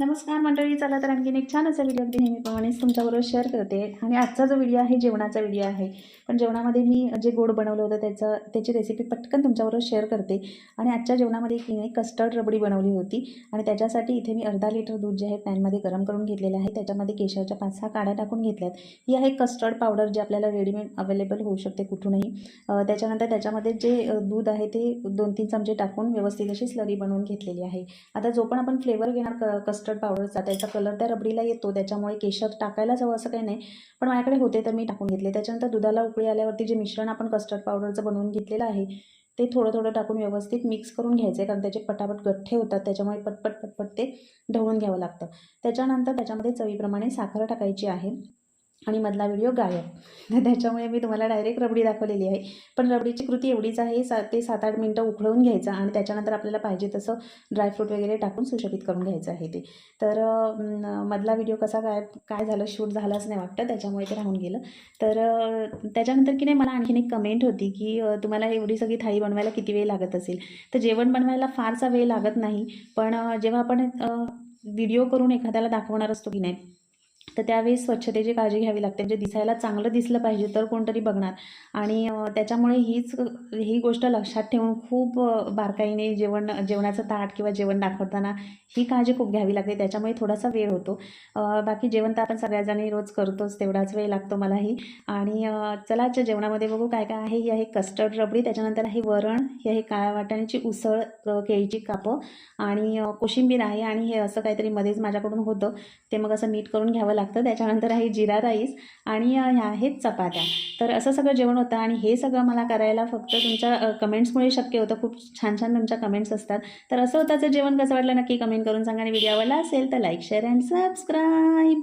नमस्कार मंडळी चला तर आणखीन एक छान असा व्हिडिओ अगदी नेहमीप्रमाणेच तुमच्याबरोबर शेअर करते. आणि आजचा जो व्हिडिओ आहे जेवणाचा व्हिडिओ आहे. पण जेवणामध्ये मी जे गोड बनवलं होतं त्याचं त्याची रेसिपी पटकन तुमच्याबरोबर शेअर करते. आणि आजच्या जेवणामध्ये की नाही कस्टर्ड रबडी बनवली होती. आणि त्याच्यासाठी इथे मी अर्धा लिटर दूध जे आहे पॅनमध्ये गरम करून घेतलेलं आहे. त्याच्यामध्ये केशरच्या पाच सहा काड्या टाकून घेतल्यात. ही आहे कस्टर्ड पावडर जी आपल्याला रेडीमेड अवेलेबल होऊ शकते कुठूनही. त्याच्यानंतर त्याच्यामध्ये जे दूध आहे ते दोन तीन चमचे टाकून व्यवस्थित अशी स्लरी बनवून घेतलेली आहे. आता जो पण आपण फ्लेवर घेणार क कस्टर्ड पावडरचा त्याचा कलर त्या रबडीला येतो त्याच्यामुळे केशर टाकायलाच हवं असं काही नाही. पण माझ्याकडे होते तर मी टाकून घेतले. त्याच्यानंतर दुधाला उकळी आल्यावरती जे मिश्रण आपण कस्टर्ड पावडरचं बनवून घेतलेलं आहे ते थोडं थोडं टाकून व्यवस्थित मिक्स करून घ्यायचं आहे कारण त्याचे पटापट गठ्ठे होतात त्याच्यामुळे पटपट पटपट ते ढवळून घ्यावं लागतं. त्याच्यानंतर त्याच्यामध्ये चवीप्रमाणे साखर टाकायची आहे. आणि मधला व्हिडिओ गायब. त्याच्यामुळे मी तुम्हाला डायरेक्ट रबडी दाखवलेली आहे. पण रबडीची कृती एवढीच आहे सा ते सात आठ मिनटं उकळवून घ्यायचं आणि त्याच्यानंतर आपल्याला पाहिजे तसं ड्रायफ्रूट वगैरे टाकून सुशोभित करून घ्यायचं आहे ते. तर मधला व्हिडिओ कसा काय काय झालं शूट झालाच नाही वाटतं त्याच्यामुळे ते राहून गेलं. तर त्याच्यानंतर की नाही मला आणखीन एक कमेंट होती की तुम्हाला एवढी सगळी थाळी बनवायला किती वेळ लागत असेल? तर जेवण बनवायला फारसा वेळ लागत नाही पण जेव्हा आपण व्हिडिओ करून एखाद्याला दाखवणार असतो की नाही तर त्यावेळी स्वच्छतेची काळजी घ्यावी लागते. म्हणजे दिसायला चांगलं दिसलं पाहिजे तर कोणतरी बघणार. आणि त्याच्यामुळे हीच ही गोष्ट लक्षात ठेवून खूप बारकाईने जेवण जेवणाचं ताट किंवा जेवण दाखवताना ही काळजी खूप घ्यावी लागते. त्याच्यामुळे थोडासा वेळ होतो. बाकी जेवण तर आपण सगळ्याजणी रोज करतोच तेवढाच वेळ लागतो मलाही. आणि चला आजच्या जेवणामध्ये बघू काय काय आहे. ही आहे कस्टर्ड रबडी त्याच्यानंतर आहे वरण ही आहे काळ्या वाटाण्याची उसळ केळीची कापं आणि कोशिंबीर आहे. आणि हे असं काहीतरी मध्येच माझ्याकडून होतं. ते मग असं नीट करून घ्यावं लागतं. त्याच्यानंतर आहे जिरा राईस आणि ह्या आहेत चपात्या. तर असं सगळं जेवण होतं आणि हे सगळं मला करायला फक्त तुमच्या कमेंट्समुळे शक्य होतं. खूप छान छान तुमच्या कमेंट्स असतात. तर असं होताचं जेवण कसं वाटलं नक्की कमेंट करून सांगा आणि व्हिडिओ आवडला असेल तर लाईक शेअर अँड सबस्क्राईब.